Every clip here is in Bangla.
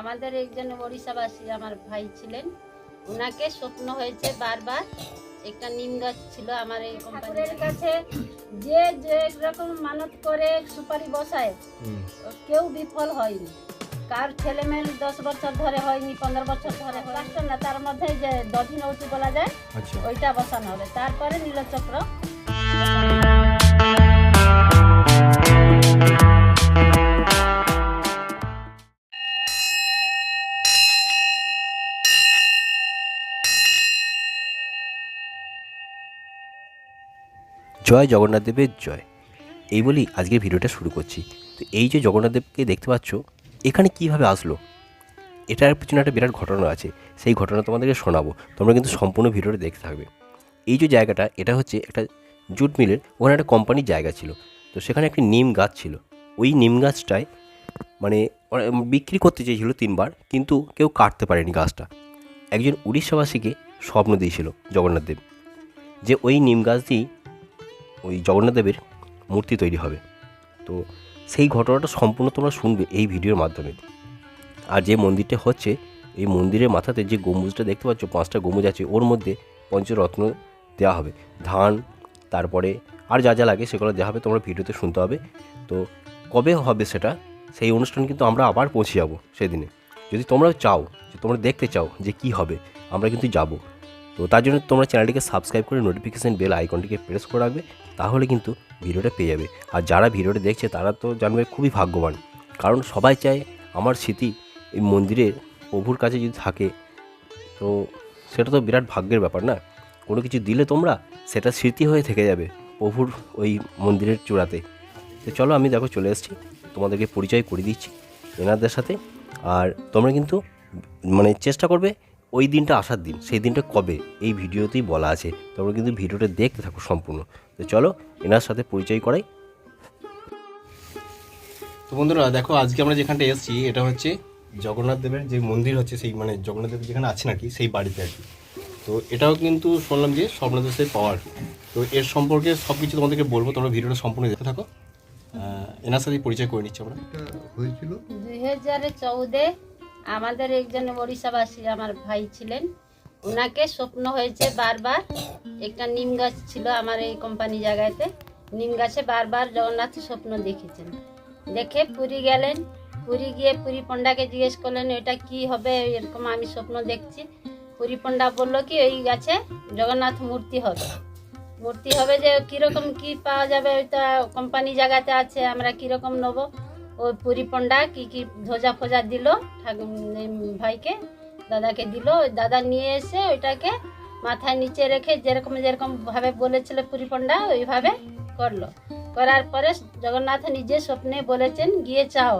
আমাদের একজন ওড়িশাবাসী আমার ভাই ছিলেন। ওনাকে স্বপ্ন হয়েছে বারবার একটা নিম গাছ ছিল আমার এই কোম্পানির কাছে যে যে রকম মানত করে সুপারি বসায় কেউ বিফল হয়নি। কার ছেলে মেয়ে দশ বছর ধরে হয়নি পনেরো বছর ধরে হয় না তার মধ্যে যে দধিনৌতি বলা যায় আচ্ছা। ওইটা বসানো হবে। তারপরে নীলচক্র। জয় জগন্নাথ দেবের জয়। এই বলেই আজকের ভিডিওটা শুরু করছি। তো এই যে জগন্নাথ দেবকে দেখতে পাচ্ছ, এখানে কীভাবে আসলো? এটার পিছনে একটা বিরাট ঘটনা আছে, সেই ঘটনা তোমাদেরকে শোনাবো। তোমরা কিন্তু সম্পূর্ণ ভিডিওটা দেখতে থাকবে। এই যে জায়গাটা, এটা হচ্ছে একটা জুট মিলের, ওখানে একটা কোম্পানির জায়গা ছিল। তো সেখানে একটি নিম গাছ ছিল। ওই নিম গাছটায় মানে বিক্রি করতে চেয়েছিল তিনবার, কিন্তু কেউ কাটতে পারেনি গাছটা। একজন উড়িষ্যাবাসীকে স্বপ্ন দিয়েছিল জগন্নাথ দেব যে ওই নিম গাছ দিয়েই ওই জগন্নাথ দেবের মূর্তি তৈরি হবে। তো সেই ঘটনাটা সম্পূর্ণ তোমরা শুনবে এই ভিডিওর মাধ্যমে। আর যে মন্দিরটা হচ্ছে, এই মন্দিরের মাথাতে যে গম্বুজটা দেখতে পাচ্ছ, পাঁচটা গম্বুজ আছে, ওর মধ্যে পঞ্চরত্ন দেওয়া হবে। ধান, তারপরে আর যা যা লাগে সেগুলো দেওয়া হবে, তোমরা ভিডিওতে শুনতে হবে। তো কবে হবে সেটা, সেই অনুষ্ঠান কিন্তু আমরা আবার পৌঁছে যাব সেদিনে। যদি তোমরা চাও যে তোমরা দেখতে চাও যে কি হবে, আমরা কিন্তু যাব। তো তার জন্য তোমরা চ্যানেলটিকে সাবস্ক্রাইব করে নোটিফিকেশান বেল আইকনটিকে প্রেস করে রাখবে তাহলে কিন্তু ভিডিওটা পেয়ে যাবে। আর যারা ভিডিওটা দেখছে, তারা তো জানবে খুবই ভাগ্যবান। কারণ সবাই চায় আমার স্মৃতি এই মন্দিরের প্রভুর কাছে যদি থাকে, তো সেটা তো বিরাট ভাগ্যের ব্যাপার না? কোনো কিছু দিলে তোমরা, সেটা স্মৃতি হয়ে থেকে যাবে প্রভুর ওই মন্দিরের চূড়াতে। তো চলো আমি দেখো চলে এসেছি। তোমাদেরকে পরিচয় করে দিচ্ছি এনাদের সাথে। আর তোমরা কিন্তু মানে চেষ্টা করবে ওই দিনটা আসার দিন সেই দিনটা কবে? এই ভিডিওতেই বলা আছে। তোমরা কিন্তু ভিডিওটা দেখতে থাকো সম্পূর্ণ। তো চলো এনার সাথে পরিচয় করাই। তো বন্ধুরা দেখো আজকে আমরা যেখানটা এসেছি এটা হচ্ছে জগন্নাথ দেবের যে মন্দির হচ্ছে সেই মানে জগন্নাথ দেব যেখানে আছে আর কি সেই বাড়িতে আর কি। তো এটাও কিন্তু শুনলাম যে স্বপ্নদোষের পাওয়ার তো এর সম্পর্কে সব কিছু তোমাদেরকে বলব তোমরা ভিডিওটা সম্পূর্ণ দেখতে থাকো। এনার সাথে পরিচয় করে নিচ্ছি আমরা। হয়েছিল। দুই হাজার চৌদে আমাদের একজন ওড়িশাবাসী আমার ভাই ছিলেন। ওনাকে স্বপ্ন হয়েছে বারবার একটা নিম গাছ ছিল আমার এই কোম্পানি জায়গাতে। নিম গাছে বারবার জগন্নাথ স্বপ্ন দেখেছেন। দেখে পুরী গেলেন, পুরী গিয়ে পুরী পণ্ডাকে জিজ্ঞেস করলেন, এটা কি হবে? এরকম আমি স্বপ্ন দেখছি। পুরী পণ্ডা বলল, কি ওই গাছে জগন্নাথ মূর্তি হবে। মূর্তি হবে যে কীরকম কি পাওয়া যাবে? ওইটা কোম্পানি জায়গাতে আছে, আমরা কীরকম নেব? ওই পুরী পণ্ডা কি কি ধ্বজা ফোজা দিল ভাইকে, দাদাকে দিল। দাদা নিয়ে এসে ওইটাকে মাথায় নিচে রেখে যেরকম যেরকম ভাবে বলেছিল পুরী পণ্ডা ওইভাবে করল। করার পরে জগন্নাথ নিজে স্বপ্নে বলেছেন, গিয়ে চাও।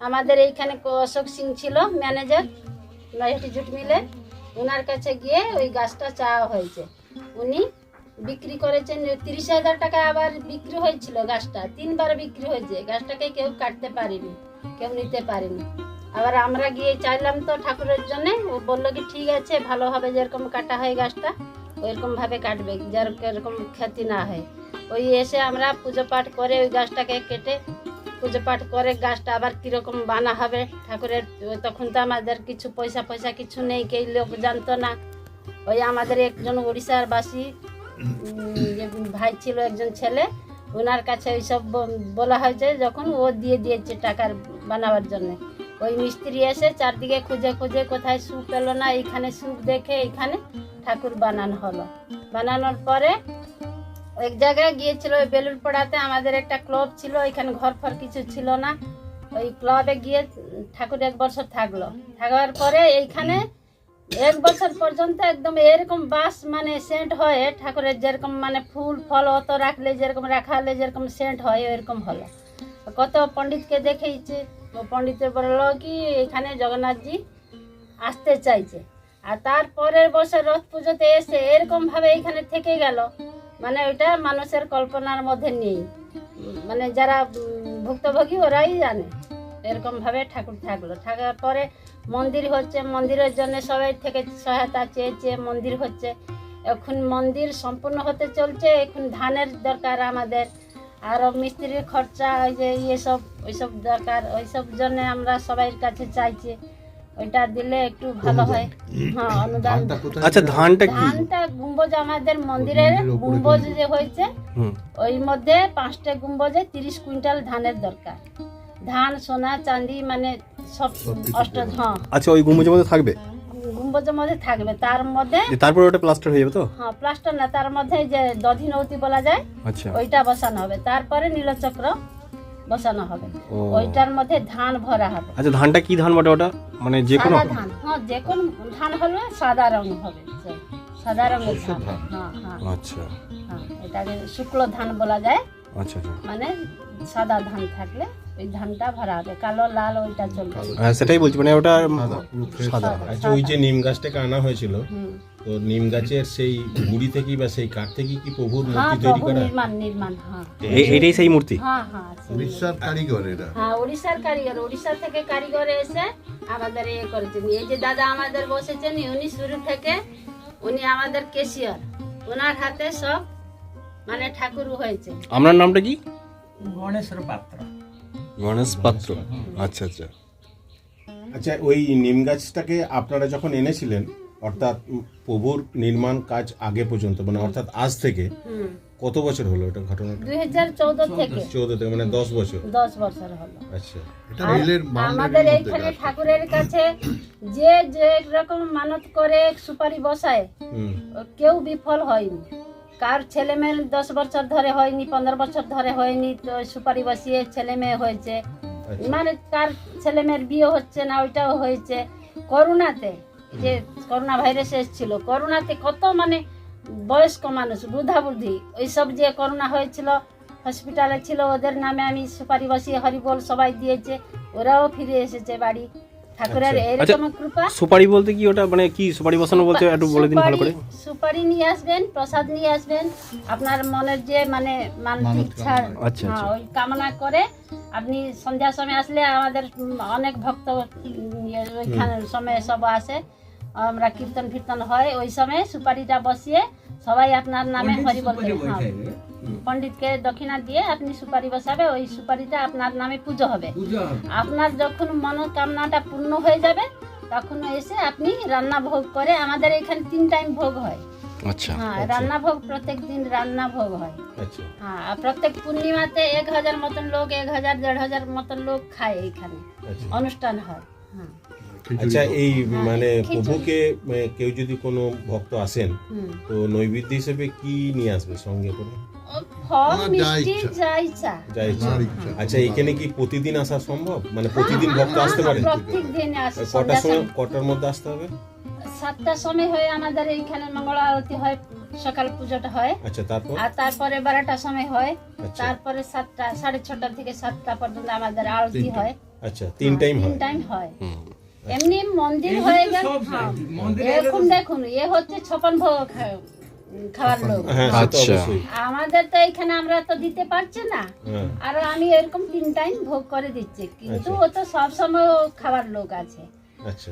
আমাদের এইখানে অশোক সিং ছিল, ম্যানেজার নয়টি জুট মিলে। ওনার কাছে গিয়ে ওই গাছটা চাওয়া হয়েছে। উনি বিক্রি করেছেন তিরিশ হাজার টাকা আবার বিক্রি হয়েছিল গাছটা, তিনবার বিক্রি হয়েছে। গাছটাকে কেউ কাটতে পারেনি, কেউ নিতে পারেনি। আবার আমরা গিয়ে চাইলাম তো ঠাকুরের জন্য, ও বলল কি, ঠিক আছে ভালোভাবে যেরকম কাটা হয় গাছটা, ওইরকম ভাবে কাটবে, যার এরকম ক্ষতি না হয়। ওই এসে আমরা পুজো পাঠ করে ওই গাছটাকে কেটে পুজো পাঠ করে গাছটা আবার কীরকম বানা হবে ঠাকুরের তখন তো আমাদের কিছু পয়সা পয়সা কিছু নেই, কেউ লোক জানতো না। ওই আমাদের একজন উড়িষ্যার বাসী ভাই ছিল একজন ছেলে ওনার কাছে ওইসব বলা হয়েছে যখন ও দিয়ে দিয়েছে টাকার বানাবার জন্য। ওই মিস্ত্রি এসে চারদিকে খুঁজে খুঁজে কোথায় সুখ পেল না, এইখানে সুখ দেখে এইখানে ঠাকুর বানানো হলো। বানানোর পরে এক জায়গায় গিয়েছিল, ওই বেলুরপাড়াতে আমাদের একটা ক্লাব ছিল এখানে ঘর ফর কিছু ছিল না। ওই ক্লাবে গিয়ে ঠাকুর এক বছর থাকল। থাকার পরে এইখানে এক বছর পর্যন্ত একদম এরকম বাস মানে সেন্ট হয়, ঠাকুরের যেরকম মানে ফুল, ফল অত রাখলে যেরকম রাখা হলে যেরকম সেন্ট হয়, এরকম হলো। কত পণ্ডিতকে দেখেইছে ও পণ্ডিতে বলল কি, এখানে জগন্নাথজি আসতে চাইছে। আর তারপরের বছর রথ পুজোতে এসে এরকম ভাবে এখানে থেকে গেল। মানে ওইটা মানুষের কল্পনার মধ্যে নেই। মানে যারা ভুক্তভোগী ওরাই জানে। এরকম ভাবে ঠাকুর থাকল। থাকার পরে মন্দির হচ্ছে মন্দিরের জন্য সবাই থেকে সহায়তা চেয়ে চেয়ে মন্দির হচ্ছে। এখন মন্দির সম্পূর্ণ হতে চলছে এখন ধানের দরকার আমাদের। আরও মিস্ত্রির খরচা ওই যে ইয়ে সব ওইসব দরকার ওইসব জন্য আমরা সবাই কাছে চাইছি। ওইটা দিলে একটু ভালো হয়। হ্যাঁ অনুদান। আচ্ছা ধানটা কি? ধানটা গুম্বজ আমাদের মন্দিরের গুম্বজ যে হয়েছে ওই মধ্যে পাঁচটা গুম্বজে তিরিশ কুইন্টাল ধানের দরকার। ধান সোনা চাঁদি মানে সব অষ্ট হ্যাঁ। আচ্ছা ওই গুম্বুজের মধ্যে থাকবে? গুম্বজের মধ্যে থাকবে। তার মধ্যে যে তারপরে ওটা প্লাস্টার হয়ে যাবে তো? হ্যাঁ প্লাস্টার না তার মধ্যে যে দধিনৌতি বলা যায় আচ্ছা। ওইটা বসানো হবে। তারপরে নীলচক্র বসানো হবে। ওইটার মধ্যে ধান ভরা হবে। আচ্ছা ধানটা কি ধান বটে ওটা? মানে যে কোনো? ধান হ্যাঁ যে কোন ধান হলে সাদা রং হবে। সাদা রঙের ধান। হ্যাঁ হ্যাঁ। আচ্ছা। হ্যাঁ এটাকে শুক্ল ধান বলা যায়। আচ্ছা আচ্ছা। মানে সাদা ধান থাকলে ওই ধানটা ভরা হবে। কালো লাল ওইটা চলবে। হ্যাঁ সেটাই বলছি মানে ওটা সাদা। আচ্ছা ওই যে নিম গাছটাকে আনা হয়েছিল তো নিম গাছের সেই গুড়ি থেকেই বা সেই কাঠ থেকেই কি প্রভুর হ্যাঁ মূর্তি তৈরি করা? নির্মাণ নির্মাণ হ্যাঁ। এটাই সেই মূর্তি? হ্যাঁ হ্যাঁ উড়িষ্যার কারিগর এরা। হ্যাঁ উড়িষ্যার কারিগর উড়িষ্যা থেকে কারিগর এসে আমাদের ইয়ে করেছেন। এই যে দাদা আমাদের বসেছেন উনি শুরু থেকে উনি আমাদের কেশিয়ার ওনার হাতে সব মানে ঠাকুর হয়েছে। আপনার নামটা কি? গণেশের পাত্র। গণেশ পাত্র। আচ্ছা আচ্ছা। আচ্ছা ওই নিম গাছটাকে আপনারা যখন এনেছিলেন অর্থাৎ প্রভুর নির্মাণ কাজ আগে পর্যন্ত মানে অর্থাৎ আজ থেকে কত বছর হলো এটা ঘটনাটা? দুই হাজার চৌদ্দ থেকে। চৌদ্দ থেকে মানে দশ বছর? দশ বছর হলো। আচ্ছা। এটা রেলের আমাদের এইখানে ঠাকুরের কাছে যে যে রকম মানত করে সুপারি বসায় হুম। কেউ বিফল হয়নি। কার ছেলে মেয়ে দশ বছর ধরে হয়নি পনেরো বছর ধরে হয়নি তো সুপারি বসিয়ে ছেলে মেয়ে হয়েছে। আচ্ছা। মানে কার ছেলে মেয়ের বিয়ে হচ্ছে না ওইটাও হয়েছে। করোনাতে যে করোনা ভাইরাস এসেছিল করোনাতে কত মানে বয়স্ক মানুষ বৃদ্ধা বুদ্ধি ওইসব যে করোনা হয়েছিল হসপিটালে ছিল ওদের নামে আমি সুপারি বসিয়ে হরিবোল সবাই দিয়েছে ওরাও ফিরে এসেছে বাড়ি। ঠাকুরের আচ্ছা। এরকম কৃপা। সুপারি বলতে কি ওটা? মানে কি সুপারি বসানো বলতে? একটু বলে দিন ভালো করে। সুপারি- নিয়ে আসবেন প্রসাদ নিয়ে আসবেন। আপনার মনের যে মানে মানসিক ইচ্ছা। আচ্ছা, হ্যাঁ, আচ্ছা। ওই কামনা করে আপনি সন্ধ্যার সময় আসলে আমাদের অনেক ভক্ত ওইখানে সময় সব আসে আমরা কীর্তন ফীর্তন হয় ওই সময় সুপারিটা বসিয়ে সবাই আপনার নামে হরি বলতে পণ্ডিতকে দক্ষিণা দিয়ে আপনি সুপারি বসাবে ওই সুপারিটা আপনার নামে পুজো হবে। আপনার যখন মনোকামনাটা পূর্ণ হয়ে যাবে তখন এসে আপনি রান্না ভোগ করে আমাদের এখানে তিন টাইম ভোগ হয়। আচ্ছা হ্যাঁ রান্না ভোগ প্রত্যেক দিন রান্না ভোগ হয়। আচ্ছা। হ্যাঁ আর প্রত্যেক পূর্ণিমাতে এক হাজার মতন লোক এক হাজার দেড় হাজার মতন লোক খায় এখানে। আচ্ছা। অনুষ্ঠান হয়। হ্যাঁ। আচ্ছা এই মানে প্রভুকে মানে, কেউ যদি কোনো ভক্ত আসেন তো নৈবেদ্য হিসেবে কি নিয়ে আসবে সঙ্গে করে? আচ্ছা এখানে কি প্রতিদিন আসা সম্ভব? মানে প্রতিদিন ভক্ত আসতে পারে? কটার সময় কটার মধ্যে আসতে হবে? সাতটার সময় হয় আমাদের এইখানে মঙ্গল আরতি হয় সকাল পুজোটা হয়। আচ্ছা তারপর? আর তারপরে বারোটার সময় হয়। আচ্ছা। তারপরে সাতটা সাড়ে ছটা থেকে সাতটা পর্যন্ত আমাদের আরতি হয়। আচ্ছা তিন টাইম তিন টাইম হয়। হুম। এমনি মন্দির হয়ে গেল। হ্যাঁ। এরকম দেখুন এ হচ্ছে ছপন ভোগ খাওয়ার লোক। হ্যাঁ আচ্ছা। আমাদের তো এখানে আমরা তো দিতে পারছি না। হ্যাঁ। আর আমি এরকম তিন টাইম ভোগ করে দিচ্ছি। কিন্তু আচ্ছা। ও তো সবসময় খাবার লোক আছে। আচ্ছা।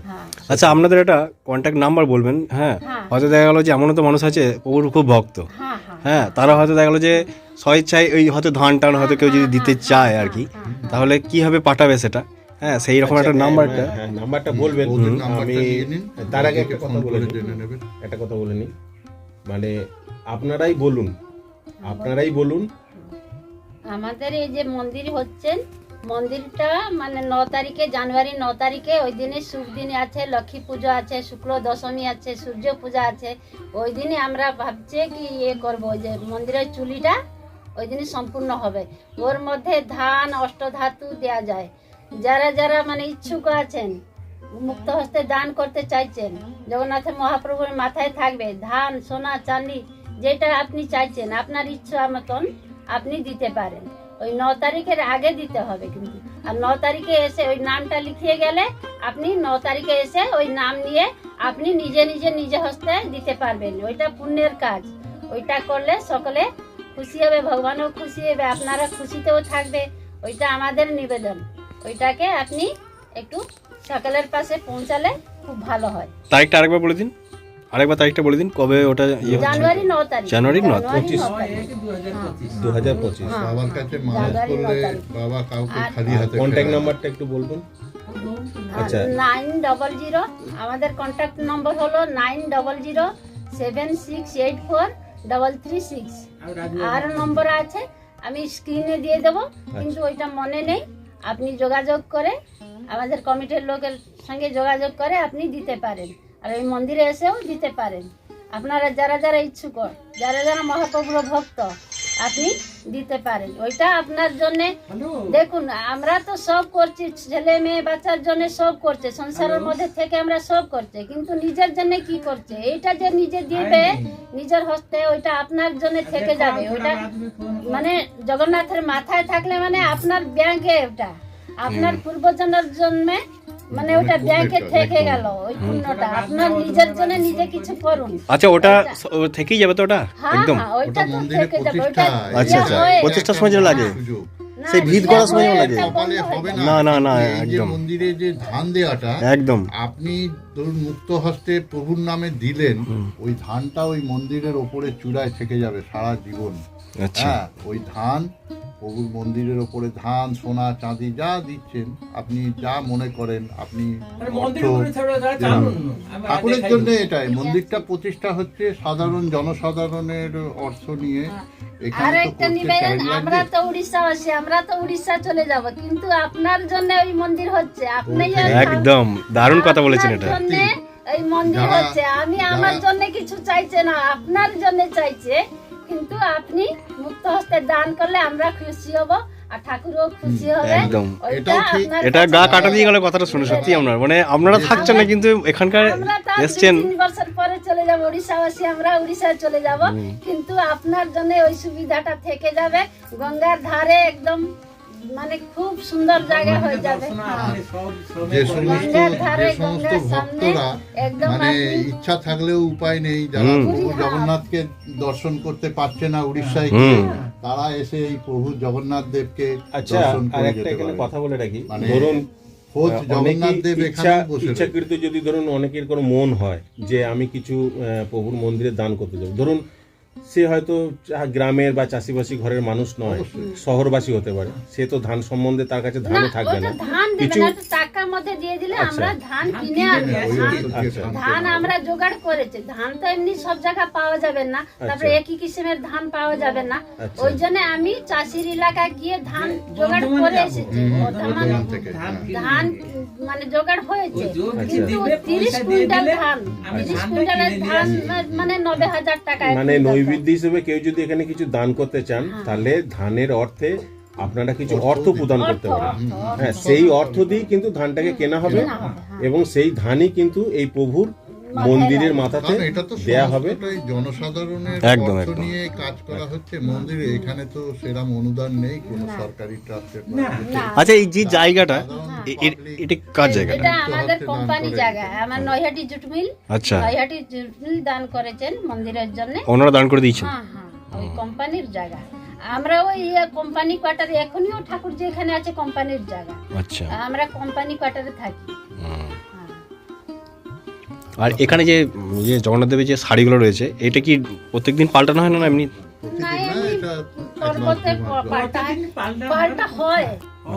আচ্ছা আপনাদের একটা কন্ট্যাক্ট নাম্বার বলবেন হ্যাঁ? হ্যাঁ। হয়তো দেখা গেলো যে এমনও তো মানুষ আছে প্রভুর খুব ভক্ত। হ্যাঁ হ্যাঁ হ্যাঁ। তারা হয়তো দেখা গেলো যে স্বেচ্ছায় ওই হয়তো ধান টান হয়তো কেউ যদি দিতে চায় আর কি। তাহলে কীভাবে পাঠাবে সেটা? হ্যাঁ সেই রকম একটা আচ্ছা, নাম্বারটা হ্যাঁ, হ্যাঁ, নাম্বারটা বলবেন। আমি নাম্বারটা তার আগে একটা কথা বলে নেবেন। একটা কথা বলে নিই। মানে আপনারাই বলুন আপনারাই বলুন। আমাদের এই যে মন্দির হচ্ছেন মন্দিরটা মানে ন তারিখে জানুয়ারি ন তারিখে ওই দিনে শুভ দিনে আছে লক্ষ্মী পুজো আছে শুক্ল দশমী আছে সূর্য পূজা আছে। ওই দিনে আমরা ভাবছি কি ইয়ে করব ওই যে মন্দিরের চুলিটা ওই দিনে সম্পূর্ণ হবে। ওর মধ্যে ধান অষ্টধাতু দেয়া যায়। যারা যারা মানে ইচ্ছুক আছেন, মুক্ত হস্তে দান করতে চাইছেন জগন্নাথ মহাপ্রভুর মাথায় থাকবে, ধান, সোনা চাঁদি যেটা আপনি চাইছেন, আপনার ইচ্ছা মতন আপনি দিতে পারেন। ওই ন তারিখের আগে দিতে হবে কিন্তু। আর ন তারিখে এসে ওই নামটা লিখিয়ে গেলে আপনি ন তারিখে এসে ওই নাম নিয়ে আপনি নিজে নিজে নিজে হস্তে দিতে পারবেন। ওইটা পুণ্যের কাজ। ওইটা করলে সকলে খুশি হবে, ভগবানও খুশি হবে, আপনারা খুশিতেও থাকবে। ওইটা আমাদের নিবেদন। ওইটাকে আপনি একটু সকালের পাশে পৌঁছালে খুব ভালো হয়। তারিখটা আরেকবার বলে দিন। আরেকবার তারিখটা বলে দিন কবে ওটা ইয়ে জানুয়ারি ন তারিখ। জানুয়ারি ন পঁচিশ। ন তারিখ। এক দু হাজার পঁচিশ। দু হাজার পঁচিশ। হ্যাঁ। বাবার কাছে ন করলে বাবা কাউকে খালি হাতে কন্ট্যাক্ট নাম্বারটা একটু বলবেন? আচ্ছা। নাইন ডবল জিরো আমাদের কন্ট্যাক্ট নম্বর হলো nine double zero seven six eight four double three six. আর নম্বর আছে আমি স্ক্রিনে দিয়ে দেবো কিন্তু ওইটা মনে নেই। আপনি যোগাযোগ করে আমাদের কমিটির লোকের সঙ্গে যোগাযোগ করে আপনি দিতে পারেন। আর ওই মন্দিরে এসেও দিতে পারেন। আপনারা যারা যারা ইচ্ছুক, যারা যারা মহাপ্রভুর ভক্ত আপনি দিতে পারেন। ওইটা আপনার জন্যে দেখুন আমরা তো সব করছি ছেলে মেয়ে বাচ্চার জন্য সব করছে সংসারের মধ্যে থেকে আমরা সব করছে কিন্তু নিজের জন্য কি করছে? এইটা যে নিজে দিবে নিজের হস্তে ওইটা আপনার জন্য থেকে যাবে ওইটা মানে জগন্নাথের মাথায় থাকলে মানে আপনার ব্যাংকে ওটা। আপনার পূর্বজনের জন্মে মানে ওটা ব্যাংকে থেকে গেল ওই পুণ্যটা। আপনার নিজের জন্য নিজে কিছু করুন। আচ্ছা ওটা থেকেই যাবে তো ওটা? হ্যাঁ একদম। হ্যাঁ ওটা তো থেকে যাবে প্রতিষ্ঠা, আচ্ছা ইয়ে আচ্ছা হয়ে- সময় যেটা লাগে। সেই ভিত করার সময় লাগে। না, না, না, যে একদম। মন্দিরে যে ধান দেওয়াটা একদম। আপনি ধরুন মুক্ত হস্তে প্রভুর নামে দিলেন ওই ধানটা ওই মন্দিরের ওপরে চূড়ায় থেকে যাবে সারা জীবন। আচ্ছা। হ্যাঁ ওই ধান প্রভুর মন্দিরের ওপরে ধান সোনা চাঁদি যা দিচ্ছেন আপনি যা মনে করেন আপনি ঠাকুরের জন্য এটাই মন্দিরটা প্রতিষ্ঠা হচ্ছে সাধারণ জনসাধারণের অর্থ নিয়ে। আর এখানে একটা নিবেদন আমরা তো উড়িষ্যাবাসী আমরা তো উড়িষ্যা চলে যাব কিন্তু আপনার জন্য ওই মন্দির হচ্ছে আপনি একদম দারুণ কথা বলেছেন এটা। এই মন্দির হচ্ছে আমি আমার জন্য কিছু চাইছে না আপনার জন্য চাইছে কিন্তু আপনি মুক্ত হস্তে দান করলে আমরা খুশি হব আর ঠাকুরও খুশি হবে। একদম। ওইটা এটাও ঠিক। আপনার এটা গা কাটা দিয়ে গেল কথাটা শুনে সত্যি আমরা মানে আপনারা থাকছেন না কিন্তু এখানকার আমরা তো আর দুই এসছেন। বছর পরে চলে যাব উড়িষ্যাবাসী আমরা উড়িষ্যায় চলে যাব। কিন্তু আপনার জন্য ওই সুবিধাটা থেকে যাবে। গঙ্গার ধারে একদম মানে খুব সুন্দর জায়গা হয়ে যাবে। হ্যাঁ। যে সমস্ত যে সমস্ত ভক্তরা মানে ইচ্ছা থাকলেও উপায় নেই। যারা প্রভু। জগন্নাথকে দর্শন করতে পারছে না উড়িষ্যায় গিয়ে তারা এসে এই প্রভু জগন্নাথ দেবকে আচ্ছা দর্শন করে যেতে এখানে পারে। কথা বলে রাখি। মানে ধরুন খোদ আহ, জগন্নাথ দেব ইচ্ছা ইচ্ছাকৃত যদি ধরুন অনেকের কোনো মন হয় যে আমি কিছু আহ, প্রভুর মন্দিরে দান করতে যাব। ধরুন সে হয়তো গ্রামের বা চাষিবাসী ঘরের মানুষ নয় শহরবাসী হতে পারে সে তো ধান সম্বন্ধে তার কাছে ধানও থাকবে না ধান কিছু না টাকার মধ্যে দিয়ে দিলে আচ্ছা। আমরা ধান কিনে ধান আচ্ছা। ধান। আমরা জোগাড় করেছি ধান তো এমনি সব জায়গায় পাওয়া যাবে না তারপরে আচ্ছা। একই কিসিমের ধান পাওয়া যাবে না। ওই জন্য আমি চাষির এলাকায় গিয়ে ধান জোগাড় করে এসেছি। ধান মানে জোগাড় হয়েছে কিন্তু তিরিশ কুইন্টাল ধান তিরিশ কুইন্টালের ধান মানে নব্বই হাজার টাকা মানে নৈবেদ্য হিসেবে কেউ যদি এখানে কিছু দান করতে চান হ্যাঁ। তাহলে ধানের অর্থে আপনারা কিছু অর্থ প্রদান করতে পারেন। হ্যাঁ সেই অর্থ দিয়ে কিন্তু ধানটাকে কেনা হবে কেনা হবে, হ্যাঁ। এবং সেই ধানই কিন্তু এই প্রভুর মন্দিরের মাথাতে কারণ এটা তো দেয়া হবে। জনসাধারণের একদম, একদম। নিয়ে কাজ করা হচ্ছে। মন্দিরে এখানে তো সেরকম অনুদান নেই কোনো সরকারি ট্রাস্টের আচ্ছা এই যে জায়গাটা এটা কার জায়গাটা? এটা আমাদের কোম্পানি জায়গা। আমার নৈহাটি জুট মিল আচ্ছা। নৈহাটি জুট মিল দান করেছেন মন্দিরের জন্য। ওনারা দান করে দিয়েছেন? হ্যাঁ হ্যাঁ। ওই কোম্পানির জায়গা। আমরা ওই কোম্পানি কোয়ার্টারে এখনই ঠাকুর যে এখানে আছে কোম্পানির জায়গা। আচ্ছা। আমরা কোম্পানি কোয়ার্টারে থাকি। হ্যাঁ। আর এখানে যে ইয়ে জগন্নাথ দেবের যে শাড়িগুলো রয়েছে এটা কি প্রত্যেকদিন পাল্টানো হয় না এমনি? পাল্টা পাল্টা হয়।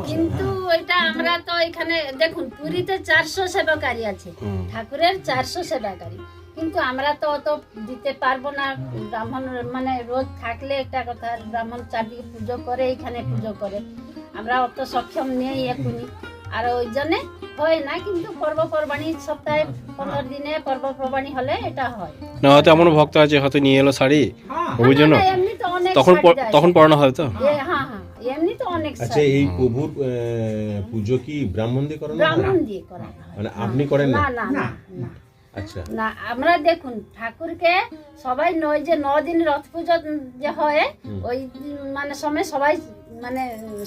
কিন্তু এটা আমরা তো এখানে দেখুন পুরীতে চারশো সেবাকারী আছে ঠাকুরের চারশো সেবাকারী। কিন্তু আমরা তো অত দিতে পারব না ব্রাহ্মণ মানে রোজ থাকলে একটা কথা ব্রাহ্মণ চারদিকে পুজো করে এখানে পুজো করে। আমরা অত সক্ষম নেই এখনই। আর ওই জন্যে হয় না কিন্তু পর্বপর্বাণী সপ্তাহে পনেরো দিনে পর্বপর্বাণী হলে এটা হয়। না হয়তো এমন ভক্ত আছে হয়তো নিয়ে এলো শাড়ি। ওই জন্য। তখন। তখন পড়ানো হয় তো? হ্যাঁ হ্যাঁ এমনি তো অনেক আচ্ছা এই প্রভুর পুজো কি ব্রাহ্মণ দিয়ে করানো ব্রাহ্মণ দিয়ে করানো মানে আপনি করেন না না। না। না আচ্ছা। না আমরা দেখুন ঠাকুরকে সবাই নয় যে ন দিন রথ পুজো যে হয় ওই মানে সময় সবাই মানে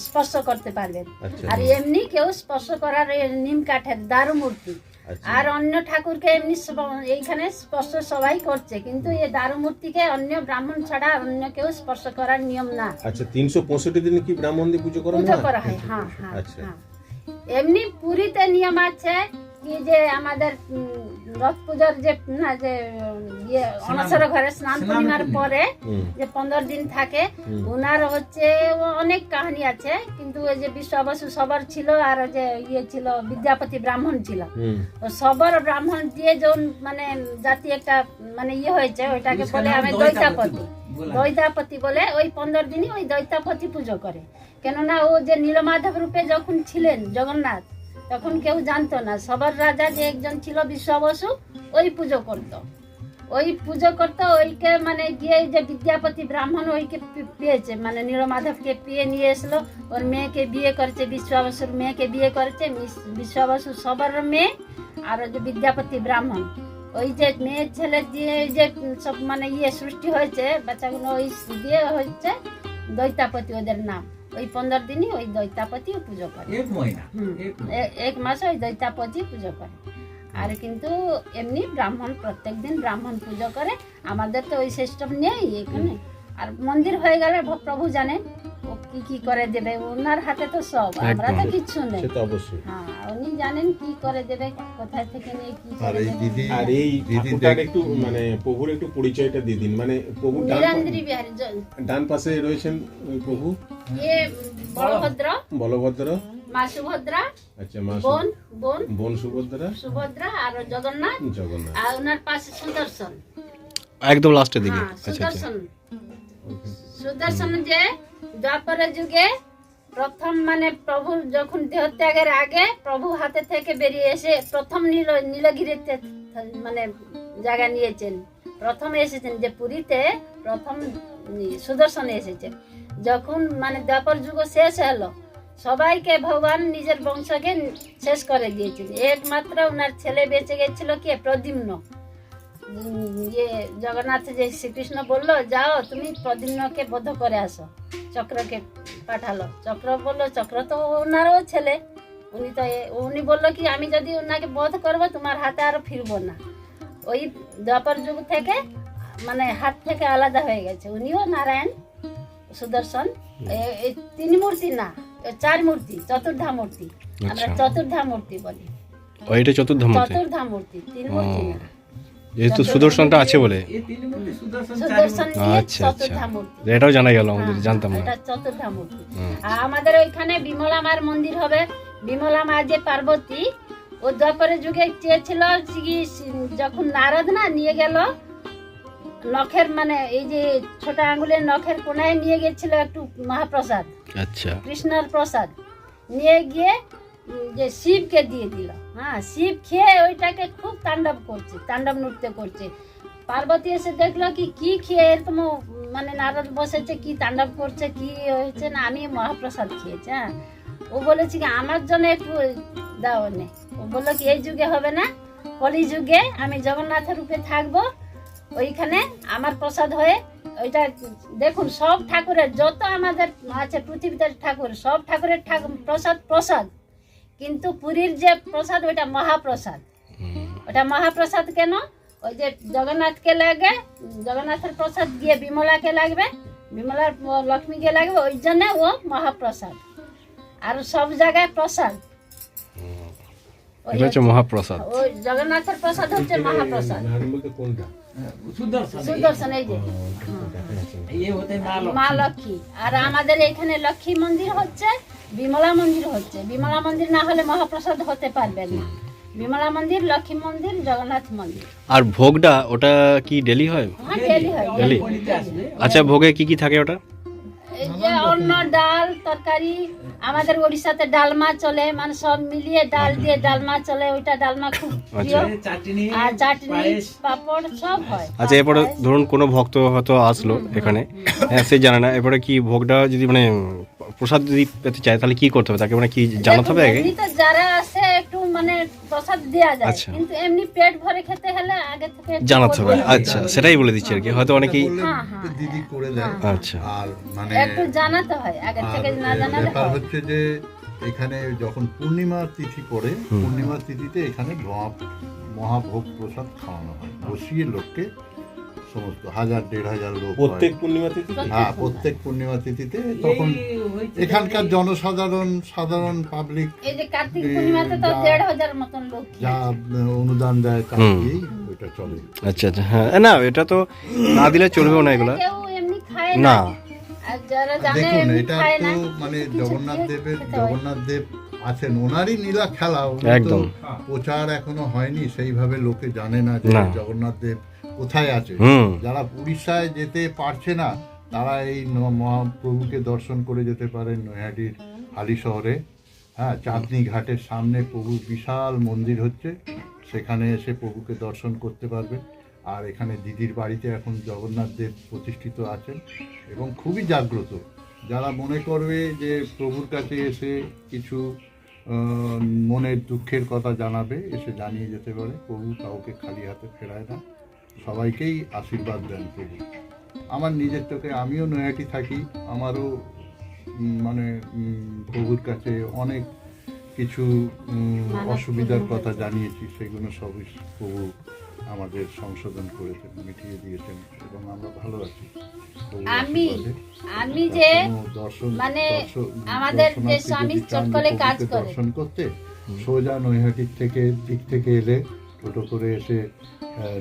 স্পর্শ করতে পারবেন। আচ্ছা। আর এমনি কেউ স্পর্শ করার নিম কাঠের দারু মূর্তি আচ্ছা। আর অন্য ঠাকুরকে এমনি এইখানে স্পর্শ সবাই করছে কিন্তু এই দারু মূর্তিকে অন্য ব্রাহ্মণ ছাড়া অন্য কেউ স্পর্শ করার নিয়ম না। আচ্ছা তিনশো পঁয়ষট্টি দিন কি ব্রাহ্মণ দিয়ে পুজো করা হয় হ্যাঁ হ্যাঁ হ্যাঁ। এমনি পুরীতে নিয়ম আছে কি যে আমাদের রথ পূজার যে না যে ইয়ে অনসর ঘরে স্নান পূর্ণিমার পরে যে পনেরো দিন থাকে ওনার হচ্ছে অনেক কাহিনী আছে কিন্তু ওই যে বিশ্বাবসু সবার ছিল আর ওই যে ইয়ে ছিল বিদ্যাপতি ব্রাহ্মণ ছিল। সবার ব্রাহ্মণ দিয়ে যখন মানে জাতি একটা মানে ইয়ে হয়েছে ওইটাকে বলে আমি দৈতাপতি দৈতাপতি বলে ওই পনেরো দিনই ওই দৈতাপতি পুজো করে। কেননা ও যে নীলমাধব রূপে যখন ছিলেন জগন্নাথ তখন কেউ জানতো না। সবার রাজা যে একজন ছিল বিশ্বাবসু, ওই পুজো করতো। ওই পুজো করতো, ওইকে মানে গিয়ে যে বিদ্যাপতি ব্রাহ্মণ ওইকে পেয়েছে মানে নীলমাধবকে পেয়ে নিয়ে এসলো। ওর মেয়েকে বিয়ে করেছে, বিশ্বাবসুর মেয়েকে বিয়ে করেছে বিশ্বাবসু সবার মেয়ে আর ওই যে বিদ্যাপতি ব্রাহ্মণ। ওই যে মেয়ে ছেলে দিয়ে যে সব মানে ইয়ে সৃষ্টি হয়েছে, বাচ্চাগুলো ওই দিয়ে হচ্ছে দৈতাপতি ওদের নাম। ওই পনেরো দিনই ওই দৈতাপতি পুজো করে। এক মাসে ওই দৈতাপতি পুজো করে। আর কিন্তু এমনি ব্রাহ্মণ প্রত্যেক দিন ব্রাহ্মণ পুজো করে। আমাদের তো ওই সিস্টেম নেই এখানে। আর মন্দির হয়ে গেলে প্রভু জানেন ও কি কি করে দেবে? ওনার হাতে তো সব আমরা তো। কিচ্ছু নেই। সে তো অবশ্যই। হ্যাঁ উনি জানেন কি করে দেবে কোথায় থেকে নিয়ে কি আর করে এই দিদি আর এই দিদি ঠাকুরটার দেখ- একটু মানে প্রভুর একটু পরিচয়টা দিয়ে দিন। মানে প্রভু ডান বিহারী ডান পাশে রয়েছেন প্রভু। ইয়ে বলভদ্র বলভদ্র। মা সুভদ্রা আচ্ছা মা বোন বোন। বোন সুভদ্রা। সুভদ্রা আর জগন্নাথ। জগন্নাথ। আর ওনার পাশে সুদর্শন। একদম লাস্টের দিকে। হ্যাঁ আচ্ছা আচ্ছা। সুদর্শন। সুদর্শন যে দ্বাপর যুগে প্রথম মানে প্রভু যখন দেহত্যাগের আগে প্রভু হাতে থেকে বেরিয়ে এসে প্রথম নীল নীলগিরিতে মানে জায়গা নিয়েছেন। প্রথম এসেছেন যে পুরীতে প্রথম সুদর্শন এসেছেন। যখন মানে দ্বাপর যুগ শেষ হলো, সবাইকে ভগবান নিজের বংশকে শেষ করে দিয়েছেন একমাত্র ওনার ছেলে বেঁচে গেছিল কে? প্রদ্যুম্ন। ইয়ে জগন্নাথ যে শ্রীকৃষ্ণ বলল, যাও, তুমি প্রদ্যুম্নকে বধ করে আসো, চক্রকে পাঠালো। চক্র বলল, চক্র তো ওনারও ছেলে। উনি তো উনি বলল কি, আমি যদি ওনাকে বধ করব, তোমার হাতে আর ফিরবো না। ওই দ্বাপর যুগ থেকে মানে হাত থেকে আলাদা হয়ে গেছে। উনিও নারায়ণ সুদর্শন তিন মূর্তি না চার মূর্তি চতুর্ধা মূর্তি আমরা আচ্ছা। চতুর্ধা মূর্তি বলি। ওইটা চতুর্ধ মূর্তি? চতুর্ধা মূর্তি তিন মূর্তি না। যেহেতু সুদর্শনটা আছে বলে। এই তিন মূর্তি সুদর্শন চারি সুদর্শন মূর্তি। দিয়ে আচ্ছা, আচ্ছা। এটাও জানা গেল আমাদের হ্যাঁ, জানতাম না। এটা চতুর্ধা মূর্তি। আর আমাদের ওইখানে বিমলা মার মন্দির হবে। বিমলা মা যে পার্বতী ও দ্বাপরের যুগে চেয়েছিল যখন নারদ না নিয়ে গেল নখের মানে এই যে ছোট আঙ্গুলের নখের কোনায় নিয়ে গেছিল একটু মহাপ্রসাদ আচ্ছা। কৃষ্ণর প্রসাদ। নিয়ে গিয়ে যে শিবকে দিয়ে দিল। হ্যাঁ শিব খেয়ে ওইটাকে খুব তাণ্ডব করছে তাণ্ডব নৃত্য করছে। পার্বতী এসে দেখল কি কি খেয়ে এরকম মানে নারদ বসেছে কি তাণ্ডব করছে কি হয়েছে না আমি মহাপ্রসাদ খেয়েছি হ্যাঁ। ও বলেছে কি আমার জন্য একটু দাও নে। ও বলল কি এই যুগে হবে না। কলি যুগে আমি জগন্নাথের রূপে থাকব। ওইখানে আমার প্রসাদ হয়ে ওইটা দেখুন সব ঠাকুরের যত আমাদের আছে পৃথিবীতে ঠাকুর সব ঠাকুরের ঠাকুর প্রসাদ প্রসাদ। কিন্তু পুরীর যে প্রসাদ ওইটা মহাপ্রসাদ। ওটা মহাপ্রসাদ কেন? ওই যে জগন্নাথকে লাগে জগন্নাথের প্রসাদ গিয়ে বিমলাকে লাগবে বিমলার লক্ষ্মীকে লাগবে ওই জন্য ও মহাপ্রসাদ। আর সব জায়গায় প্রসাদ। এটা হচ্ছে মহাপ্রসাদ। ওই জগন্নাথের প্রসাদ হচ্ছে মহাপ্রসাদ। কোনটা? সুদর্শন। এই যে। মা লক্ষ্মী। আর আমাদের এখানে লক্ষ্মী মন্দির হচ্ছে বিমলা মন্দির হচ্ছে। বিমলা মন্দির না হলে মহাপ্রসাদ হতে পারবে না। বিমলা মন্দির লক্ষ্মী মন্দির জগন্নাথ মন্দির। আর ভোগটা ওটা কি ডেলি হয়? হ্যাঁ ডেলি হয়। আসবে। আচ্ছা ভোগে কি কি থাকে ওটা? যে অন্ন ডাল তরকারি আমাদের উড়িষ্যাতে ডালমা চলে মানে সব মিলিয়ে ডাল দিয়ে ডালমা চলে ওইটা ডালমা খুব প্রিয়। আচ্ছা। আর চাটনি পাপড় সব হয়। আচ্ছা এরপরে ধরুন কোনো ভক্ত হয়তো আসলো এখানে হ্যাঁ সে জানে না। এরপরে কি ভোগটা যদি মানে প্রসাদ যদি পেতে চায় তাহলে কি করতে হবে? তাকে মানে কি জানাতে হবে যারা আসে একটু মানে প্রসাদ দেওয়া যায়। আচ্ছা। কিন্তু এমনি পেট ভরে খেতে হলে আগে থেকে জানাতে হবে। আচ্ছা সেটাই বলে দিচ্ছি আর কি। হয়তো অনেকেই বললে হ্যাঁ, হ্যাঁ। দিদি করে দেয় আচ্ছা। আর মানে একটু জানাতে হয় আগে থেকে না জানালে ব্যাপার হচ্ছে যে এখানে যখন পূর্ণিমার তিথি পড়ে পূর্ণিমার তিথিতে এখানে মহাভোগ প্রসাদ খাওয়ানো হয়। বসিয়ে লোককে সমস্ত হাজার দেড় হাজার লোক প্রত্যেক পূর্ণিমা তিথি হ্যাঁ প্রত্যেক পূর্ণিমা তিথিতে তখন এখানকার জনসাধারণ সাধারণ পাবলিক এই যে কার্তিক পূর্ণিমাতে তো যা- দেড় হাজার মতন লোক যা অনুদান দেয়। দিয়েই ওইটা চলে। আচ্ছা আচ্ছা হ্যাঁ না এটা তো না দিলে চলবেও না এগুলো। কেউ এমনি খায় না। না। আর যারা জানে দেখুন এটা তো মানে জগন্নাথ দেবের জগন্নাথ দেব আছেন ওনারই নীলা খেলা একদম। প্রচার এখনও হয়নি সেইভাবে লোকে জানে না যে না। জগন্নাথ দেব কোথায় আছে? যারা উড়িষ্যায় যেতে পারছে না তারা এই মহাপ্রভুকে দর্শন করে যেতে পারেন নৈহাটির হালি শহরে। হ্যাঁ চাঁদনি ঘাটের সামনে প্রভুর বিশাল মন্দির হচ্ছে। সেখানে এসে প্রভুকে দর্শন করতে পারবে। আর এখানে দিদির বাড়িতে এখন জগন্নাথ দেব প্রতিষ্ঠিত আছেন এবং খুবই জাগ্রত। যারা মনে করবে যে প্রভুর কাছে এসে কিছু মনের দুঃখের কথা জানাবে এসে জানিয়ে যেতে পারে প্রভু কাউকে খালি হাতে ফেরায় না। সবাইকেই আশীর্বাদ দেন প্রভু আমার নিজের চোখে আমিও নৈহাটি থাকি আমারও মানে প্রভুর কাছে অনেক কিছু অসুবিধার কথা জানিয়েছি সেগুলো সবই প্রভু আমাদের সংশোধন করেছেন মিটিয়ে দিয়েছেন এবং আমরা ভালো আছি। আমি আমি যে দর্শন মানে দর্শন- আমাদের যে স্বামী চটকলে কাজ করে। দর্শন করতে সোজা নৈহাটির থেকে দিক থেকে এলে টোটো করে এসে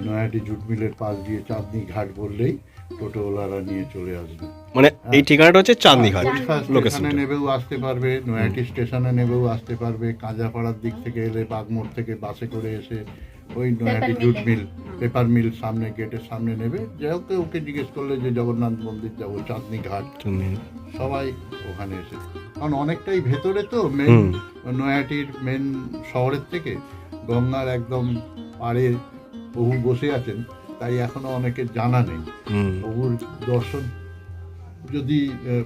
নয়াটি জুট মিলের পাশ দিয়ে চাঁদনি ঘাট বললেই টোটোওয়ালারা নিয়ে চলে আসবে। মানে এই ঠিকানাটা হচ্ছে চাঁদনি ঘাট বরিশাল স্টেশনে নেবেও আসতে পারবে নয়াটি স্টেশনে নেবেও আসতে পারবে কাঁজাপাড়ার দিক থেকে এলে বাগমোড় থেকে বাসে করে এসে ওই নয়াটি জুট মিল পেপার মিল সামনে গেটের সামনে নেবে। যে ওকে ওকে জিজ্ঞেস করলে যে জগন্নাথ মন্দির যাব চাঁদনি ঘাট। সবাই ওখানে এসে। কারণ অনেকটাই ভেতরে তো মেন নয়াটির মেন শহরের থেকে। গঙ্গার একদম পাড়ে বহু বসে আছেন তাই এখনও অনেকে জানা নেই। হুম। প্রভুর দর্শন যদি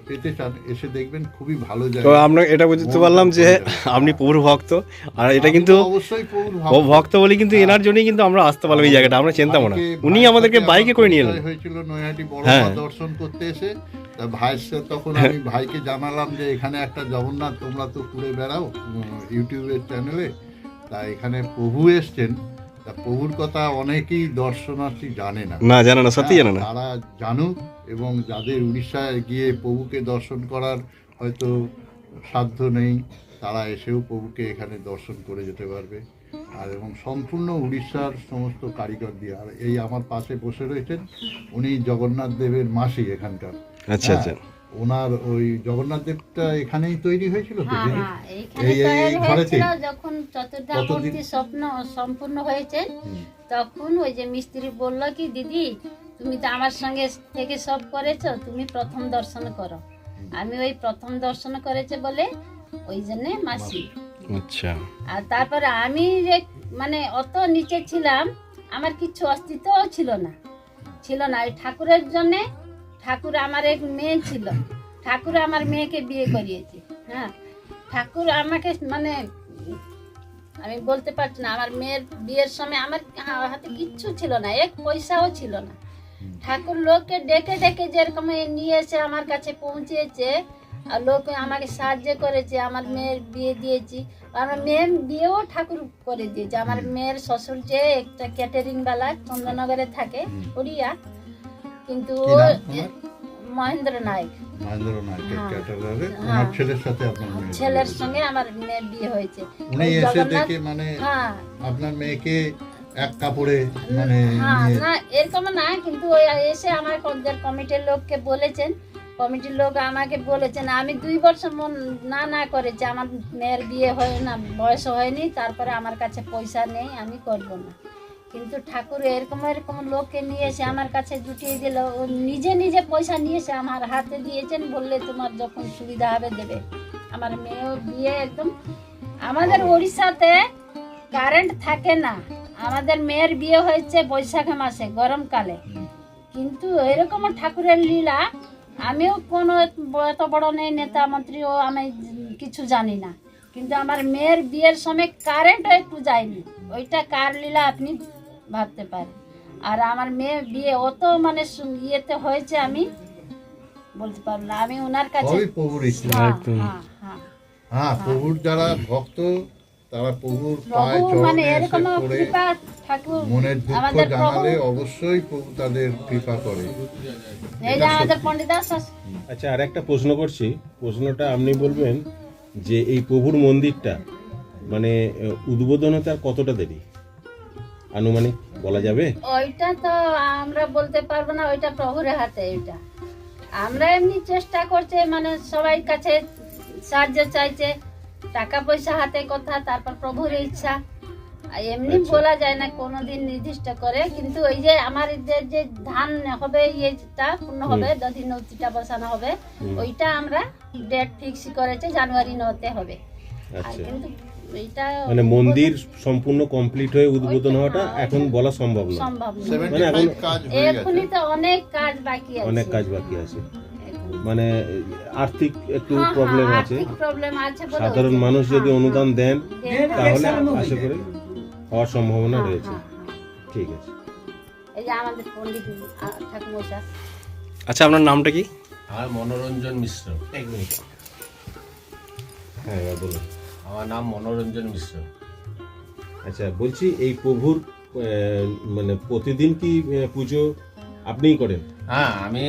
পেতে চান এসে দেখবেন খুবই ভালো তো জায়গা। আমরা এটা বুঝতে পারলাম যে আপনি প্রভুর ভক্ত আর এটা কিন্তু অবশ্যই প্রভুর ভক্ত। বলি কিন্তু এনার জন্যই কিন্তু আমরা আসতে পারলাম এই জায়গাটা আমরা চিন্তা না। উনি আমাদেরকে বাইকে করে নিয়ে এলেন। হয়েছিল নৈহাটি বড় হ্যাঁ। দর্শন করতে এসে তা ভাইয়ের সাথে তখন আমি ভাইকে জানালাম যে এখানে একটা জগন্নাথ তোমরা তো ঘুরে বেড়াও ইউটিউবের চ্যানেলে তা এখানে প্রভু এসছেন। তা প্রভুর কথা অনেকেই দর্শনার্থী জানে না। না জানা না সত্যি জানা না। তারা জানুক এবং যাদের উড়িষ্যায় গিয়ে প্রভুকে দর্শন করার হয়তো সাধ্য নেই তারা এসেও প্রভুকে এখানে দর্শন করে যেতে পারবে। আর এবং সম্পূর্ণ উড়িষ্যার সমস্ত কারিগর দিয়ে। আর এই আমার পাশে বসে রয়েছেন উনি জগন্নাথ দেবের মাসি এখানকার। আচ্ছা হ্যাঁ, আচ্ছা। ওনার ওই জগন্নাথ দেবটা এখানেই তৈরি হয়েছিল তো? হ্যাঁ হ্যাঁ এই- এই- যখন চতুর্থা কতদিন? মূর্তি স্বপ্ন সম্পূর্ণ হয়েছে তখন ওই যে মিস্ত্রি বলল কি দিদি তুমি তো আমার সঙ্গে থেকে সব করেছ তুমি প্রথম দর্শন করো। আমি ওই প্রথম দর্শন করেছে বলে ওই জন্যে মাসি। আচ্ছা। আর তারপরে আমি যে মানে অত নিচে ছিলাম আমার কিছু অস্তিত্বও ছিল না। ছিল না এই ঠাকুরের জন্যে ঠাকুর আমার এক মেয়ে ছিল। ঠাকুর আমার মেয়েকে বিয়ে করিয়েছে হ্যাঁ। ঠাকুর আমাকে মানে আমি বলতে পারছি না আমার মেয়ের বিয়ের সময় আমার হাতে কিচ্ছু ছিল না এক পয়সাও ছিল না। ঠাকুর লোককে ডেকে ডেকে যেরকম এ নিয়ে এসে আমার কাছে পৌঁছেছে আর লোক আমাকে সাহায্য করেছে আমার মেয়ের বিয়ে দিয়েছি। আমার মেয়ের বিয়েও ঠাকুর করে দিয়েছে। আমার মেয়ের শ্বশুর যে একটা ক্যাটারিং বালা চন্দ্রনগরে থাকে। উড়িয়া কিন্তু? মহেন্দ্র নায়ক। মহেন্দ্র নায়কের হ্যাঁ। ক্যাটারারে হ্যাঁ। ওনার ছেলের সাথে আপনার মেয়ের ছেলের সঙ্গে আমার মেয়ের বিয়ে হয়েছে। উনি এসে দেখে মানে হ্যাঁ। আপনার মেয়েকে এক কাপড়ে মানে না এরকম না কিন্তু এসে আমার কবজার কমিটির লোককে বলেছেন। কমিটির লোক আমাকে বলেছেন আমি দুই বছর মন না না করেছি আমার মেয়ের বিয়ে হয় না বয়স হয়নি তারপরে আমার কাছে পয়সা নেই আমি করব না। কিন্তু ঠাকুর এরকম এরকম লোককে নিয়ে এসে আমার কাছে জুটিয়ে দিল। ও নিজে নিজে পয়সা নিয়ে এসে আমার হাতে দিয়েছেন, বললে তোমার যখন সুবিধা হবে দেবে। আমার মেয়েও বিয়ে একদম, আমাদের উড়িষ্যাতে কারেন্ট থাকে না। আমাদের মেয়ের বিয়ে হয়েছে বৈশাখ মাসে, গরমকালে। কিন্তু এরকম ঠাকুরের লীলা, আমিও কোনো এত বড় নেই, নেতা মন্ত্রীও আমি কিছু জানি না। কিন্তু আমার মেয়ের বিয়ের সময় কারেন্ট একটু যায়নি। ওইটা কার লীলা আপনি ভাবতে পারে। আর আমার মেয়ে বিয়ে অত মানে ইয়েতে হয়েছে আমি বলতে পারব না। আমি ওনার কাছে প্রভুর ইচ্ছা। হ্যাঁ। হ্যাঁ, হ্যাঁ। হ্যাঁ প্রভুর যারা ভক্ত তারা প্রভুর পায়ে মানে এরকম কৃপা ঠাকুর মনের দুঃখ জানালে অবশ্যই প্রভু তাদের কৃপা করে। এই যে আমাদের পণ্ডিত আচ্ছা আর একটা প্রশ্ন করছি। প্রশ্নটা আপনি বলবেন যে এই প্রভুর মন্দিরটা মানে উদ্বোধন হতে আর কতটা দেরি? আনুমানিক বলা যাবে? ওইটা তো আমরা বলতে পারব না ওইটা প্রভুরের হাতে ওইটা আমরা এমনি চেষ্টা করছে মানে সবাই কাছে সাহায্য চাইছে টাকা পয়সা হাতে কথা তারপর প্রভুর ইচ্ছা। আর এমনি আচ্ছা। বলা যায় না কোনোদিন নির্দিষ্ট করে কিন্তু ওই যে আমার যে ধান হবে ইয়েটা পূর্ণ হবে দধি নৌতিটা বসানো হবে ওইটা আমরা ডেট ফিক্স করেছে জানুয়ারি নতে হবে। আর আচ্ছা। কিন্তু মানে মন্দির সম্পূর্ণ কমপ্লিট হয়ে উদ্বোধন হওয়াটা এখন বলা সম্ভব না মানে এখন- কাজ হয়ে গেছে। এখনই তো অনেক কাজ বাকি আছে। অনেক কাজ বাকি আছে। মানে আর্থিক একটু হ্যাঁ, প্রবলেম হ্যাঁ, আছে। প্রবলেম আছে সাধারণ মানুষ যদি হ্যাঁ, অনুদান দেন হ্যাঁ, তাহলে হ্যাঁ, আশা করি হওয়ার সম্ভাবনা হ্যাঁ, রয়েছে। হ্যাঁ, হ্যাঁ। ঠিক আছে। এই যে আমাদের পণ্ডিত ঠাকুমশা আচ্ছা আপনার নামটা কি? আর মনোরঞ্জন মিশ্র। এক মিনিট। হ্যাঁ বলুন। আমার নাম মনোরঞ্জন মিশ্র আচ্ছা বলছি এই প্রভুর মানে প্রতিদিন কি পুজো আপনিই করেন হ্যাঁ আমি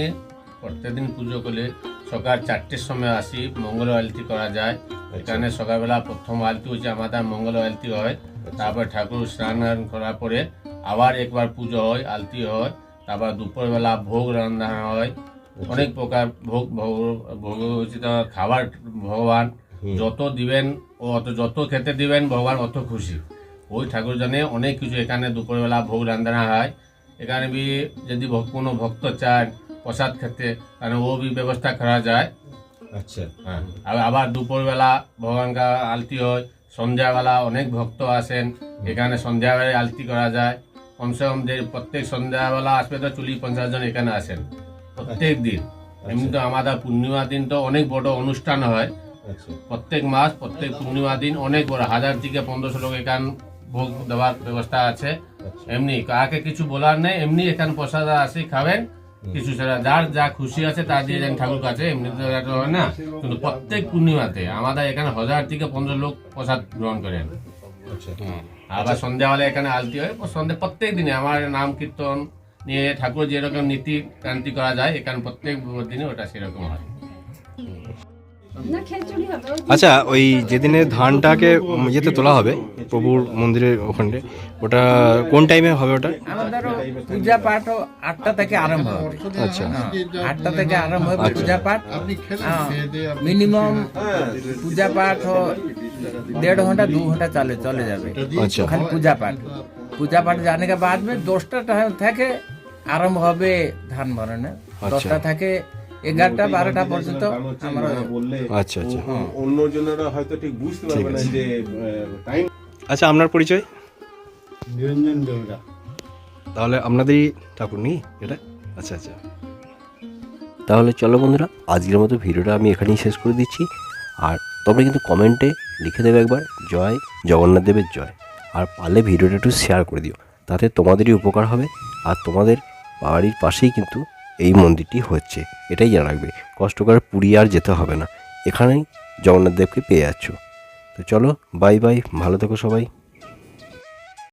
প্রত্যেকদিন পুজো করলে সকাল চারটের সময় আসি মঙ্গল আলতি করা যায় এখানে সকালবেলা প্রথম আলতি হচ্ছে আমাদের মঙ্গল আলতি হয় তারপর ঠাকুর স্নান করার পরে আবার একবার পুজো হয় আলতি হয় তারপর দুপুরবেলা ভোগ রান্না হয় অনেক প্রকার ভোগ ভোগ ভোগ খাবার ভগবান যত দিবেন ও অত যত খেতে দিবেন ভগবান অত খুশি। ওই ঠাকুর জানে অনেক কিছু এখানে দুপুরবেলা ভোগ রান্না হয়। এখানে বি যদি কোনো ভক্ত চান প্রসাদ খেতে তাহলে ও বি ব্যবস্থা করা যায়। আচ্ছা। হ্যাঁ। আর আবার দুপুরবেলা ভগবান কা আলতি হয়। সন্ধ্যাবেলা অনেক ভক্ত আসেন। এখানে সন্ধ্যাবেলায় আলতি করা যায়। কমসে কম যে প্রত্যেক সন্ধ্যাবেলা আসবে তো চল্লিশ পঞ্চাশ জন এখানে আসেন। প্রত্যেক দিন। এমনি তো আমাদের পূর্ণিমা দিন তো অনেক বড় অনুষ্ঠান হয়। আচ্ছা প্রত্যেক মাস প্রত্যেক পূর্ণিমা দিন অনেক বড় হাজার থেকে পনেরোশো লোক এখান ভোগ দেওয়ার ব্যবস্থা আছে। আচ্ছা। এমনি কাকে কিছু বলার নেই এমনি এখানে প্রসাদ আসি খাবেন। কিছু ছাড়া যার যা খুশি আছে তা দিয়ে যান ঠাকুর কাছে এমনি তো হয় না। কিন্তু প্রত্যেক পূর্ণিমাতে আমাদের এখানে হাজার থেকে পনেরো লোক প্রসাদ গ্রহণ করেন। আচ্ছা। আবার সন্ধ্যাবেলা এখানে আলতি হয় সন্ধ্যা প্রত্যেক দিনে আমার নাম কীর্তন নিয়ে ঠাকুর যেরকম নীতি ক্রান্তি করা যায় এখানে প্রত্যেক দিনে ওটা সেরকম হয়। আচ্ছা ওই যেদিনে ধানটাকে ইয়েতে তোলা হবে প্রভুর মন্দিরের ওখানে ওটা কোন টাইমে হবে ওটা? আমাদের পূজা পাঠ আটটা থেকে আরম্ভ হবে। আচ্ছা। হ্যাঁ, আটটা থেকে আরম্ভ হবে আচ্ছা। পূজা পাঠ। হ্যাঁ, মিনিমাম পূজা পাঠ দেড় ঘণ্টা দু ঘণ্টা চলে চলে যাবে। আচ্ছা। ওখানে পূজা পাঠ। পূজা পাঠ জানে বাদ দশটা টাইম থেকে আরম্ভ হবে ধান ভরণে। আচ্ছা। দশটা থেকে এগারোটা বারোটা পর্যন্ত আমরা বললে আচ্ছা আচ্ছা। অন্য জনেরা হয়তো ঠিক বুঝতে পারবে না যে টাইম আচ্ছা আপনার পরিচয়? নিরঞ্জন বেউরা তাহলে আপনাদেরই ঠাকুর নি এটা? আচ্ছা আচ্ছা। তাহলে চলো বন্ধুরা আজকের মতো ভিডিওটা আমি এখানেই শেষ করে দিচ্ছি। আর তোমরা কিন্তু কমেন্টে লিখে দেবে একবার জয় জগন্নাথ দেবের জয়। আর পারলে ভিডিওটা একটু শেয়ার করে দিও। তাতে তোমাদেরই উপকার হবে। আর তোমাদের বাড়ির পাশেই কিন্তু এই মন্দিরটি হচ্ছে। এটাই জানা রাখবে। কষ্ট করে পুরী আর যেতে হবে না। এখানেই জগন্নাথ দেবকে পেয়ে যাচ্ছ। তো চলো বাই বাই ভালো থেকো সবাই।